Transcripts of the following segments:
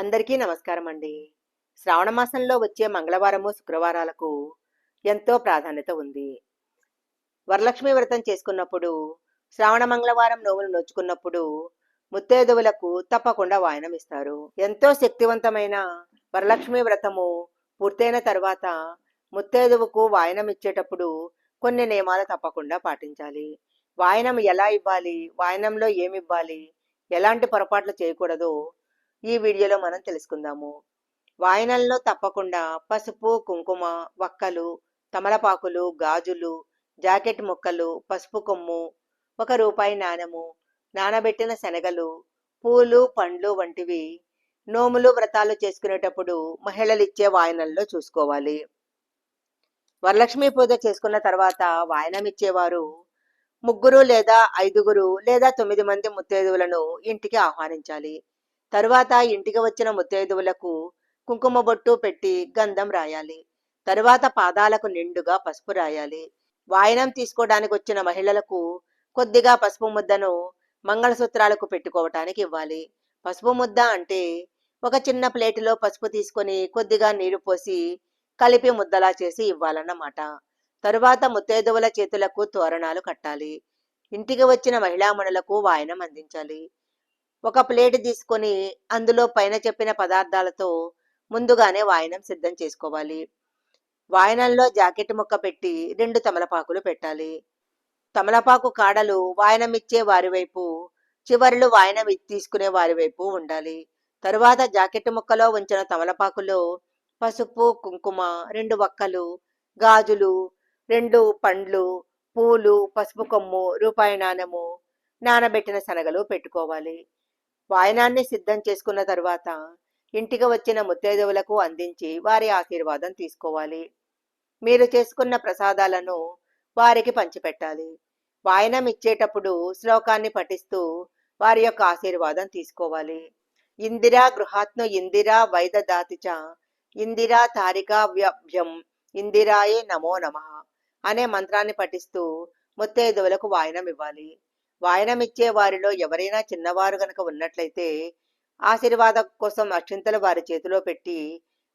అందరికీ నమస్కారం అండి. శ్రావణ మాసంలో వచ్చే మంగళవారము శుక్రవారాలకు ఎంతో ప్రాధాన్యత ఉంది. వరలక్ష్మి వ్రతం చేసుకున్నప్పుడు శ్రావణ మంగళవారం నోములు నోచుకున్నప్పుడు ముత్తేదవులకు తప్పకుండా వాయనం ఇస్తారు. ఎంతో శక్తివంతమైన వరలక్ష్మి వ్రతము పూర్తయిన తర్వాత ముత్తేదువుకు వాయనం ఇచ్చేటప్పుడు కొన్ని నియమాలు తప్పకుండా పాటించాలి. వాయనం ఎలా ఇవ్వాలి? వాయనంలో ఏమి ఇవ్వాలి? ఎలాంటి పొరపాట్లు చేయకూడదో? ఈ వీడియోలో మనం తెలుసుకుందాము. వాయినల్లో తప్పకుండా పసుపు కుంకుమ వక్కలు తమలపాకులు గాజులు జాకెట్ ముక్కలు పసుపు కొమ్ము ఒక రూపాయి నాణెము నానబెట్టిన శనగలు పూలు పండ్లు వంటివి నోములు వ్రతాలు చేసుకునేటప్పుడు మహిళలు ఇచ్చే వాయనంలో చూసుకోవాలి. వరలక్ష్మి పూజ చేసుకున్న తర్వాత వాయనం ఇచ్చేవారు ముగ్గురు లేదా ఐదుగురు లేదా తొమ్మిది మంది ముత్తైదువులను ఇంటికి ఆహ్వానించాలి. తరువాత ఇంటికి వచ్చిన ముత్తైదువులకు కుంకుమ బొట్టు పెట్టి గంధం రాయాలి. తరువాత పాదాలకు నిండుగా పసుపు రాయాలి. వాయనం తీసుకోవడానికి వచ్చిన మహిళలకు కొద్దిగా పసుపు ముద్దను మంగళసూత్రాలకు పెట్టుకోవటానికి ఇవ్వాలి. పసుపు ముద్ద అంటే ఒక చిన్న ప్లేటులో పసుపు తీసుకొని కొద్దిగా నీరు పోసి కలిపి ముద్దలా చేసి ఇవ్వాలన్నమాట. తరువాత ముత్తైదువుల చేతులకు తోరణాలు కట్టాలి. ఇంటికి వచ్చిన మహిళామణులకు వాయనం అందించాలి. ఒక ప్లేట్ తీసుకొని అందులో పైన చెప్పిన పదార్థాలతో ముందుగానే వాయనం సిద్ధం చేసుకోవాలి. వాయనంలో జాకెట్ ముక్క పెట్టి రెండు తమలపాకులు పెట్టాలి. తమలపాకు కాడలు వాయనం ఇచ్చే వారి వైపు చివరిలో వాయనం తీసుకునే వారి వైపు ఉండాలి. తరువాత జాకెట్ ముక్కలో ఉంచిన తమలపాకులో పసుపు కుంకుమ రెండు వక్కలు గాజులు రెండు పండ్లు పూలు పసుపు కొమ్ము రూపాయి నాణము నానబెట్టిన శనగలు పెట్టుకోవాలి. వాయనాన్ని సిద్ధం చేసుకున్న తర్వాత ఇంటికి వచ్చిన ముత్తైదువులకు అందించి వారి ఆశీర్వాదం తీసుకోవాలి. మీరు చేసుకున్న ప్రసాదాలను వారికి పంచిపెట్టాలి. వాయనం ఇచ్చేటప్పుడు శ్లోకాన్ని పఠిస్తూ వారి యొక్క ఆశీర్వాదం తీసుకోవాలి. ఇందిరా గృహాత్ను ఇందిరా వైదదాతిచ ఇందిరా తారికా వ్యాభ్యం ఇందిరాయే నమో నమ అనే మంత్రాన్ని పఠిస్తూ ముత్తైదువులకు వాయనం ఇవ్వాలి. వాయనమిచ్చే వారిలో ఎవరైనా చిన్నవారు గనక ఉన్నట్లయితే ఆశీర్వాదం కోసం అక్షింతలు వారి చేతిలో పెట్టి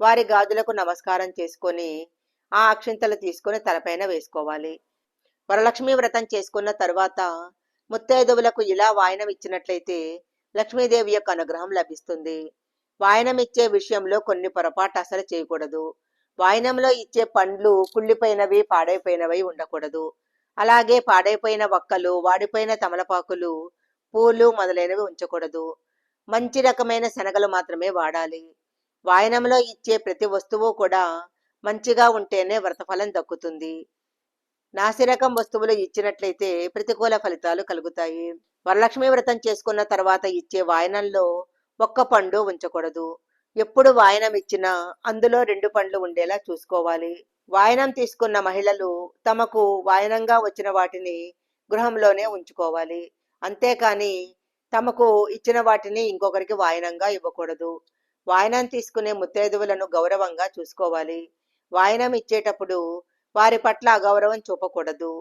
వారి గాజులకు నమస్కారం చేసుకొని ఆ అక్షింతలు తీసుకొని తలపైన వేసుకోవాలి. వరలక్ష్మి వ్రతం చేసుకున్న తరువాత ముత్తైదువులకు ఇలా వాయనం ఇచ్చినట్లయితే లక్ష్మీదేవి యొక్క అనుగ్రహం లభిస్తుంది. వాయనం ఇచ్చే విషయంలో కొన్ని పొరపాటు అసలు చేయకూడదు. వాయనంలో ఇచ్చే పండ్లు కుళ్ళిపోయినవి పాడైపోయినవి ఉండకూడదు. అలాగే పాడైపోయిన వక్కలు వాడిపోయిన తమలపాకులు పూలు మొదలైనవి ఉంచకూడదు. మంచి రకమైన శనగలు మాత్రమే వాడాలి. వాయనంలో ఇచ్చే ప్రతి వస్తువు కూడా మంచిగా ఉంటేనే వ్రతఫలం దక్కుతుంది. నాసిరకం వస్తువులు ఇచ్చినట్లయితే ప్రతికూల ఫలితాలు కలుగుతాయి. వరలక్ష్మి వ్రతం చేసుకున్న తర్వాత ఇచ్చే వాయనంలో ఒక్క పండు ఉంచకూడదు. ఎప్పుడు వాయనం ఇచ్చినా అందులో రెండు పండ్లు ఉండేలా చూసుకోవాలి. వాయనం తీసుకున్న మహిళలు తమకు వాయనంగా వచ్చిన వాటిని గృహంలోనే ఉంచుకోవాలి. అంతేకాని తమకు ఇచ్చిన వాటిని ఇంకొకరికి వాయనంగా ఇవ్వకూడదు. వాయనం తీసుకునే ముత్తైదువులను గౌరవంగా చూసుకోవాలి. వాయనం ఇచ్చేటప్పుడు వారి పట్ల అగౌరవం చూపకూడదు.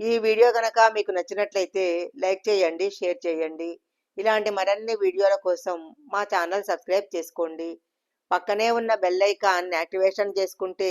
ఈ వీడియో గనక మీకు నచ్చినట్లయితే లైక్ చేయండి షేర్ చేయండి. ఇలాంటి మరిన్ని వీడియోల కోసం మా ఛానల్ సబ్స్క్రైబ్ చేసుకోండి. పక్కనే ఉన్న బెల్ ఐకాన్ యాక్టివేషన్ చేసుకుంటే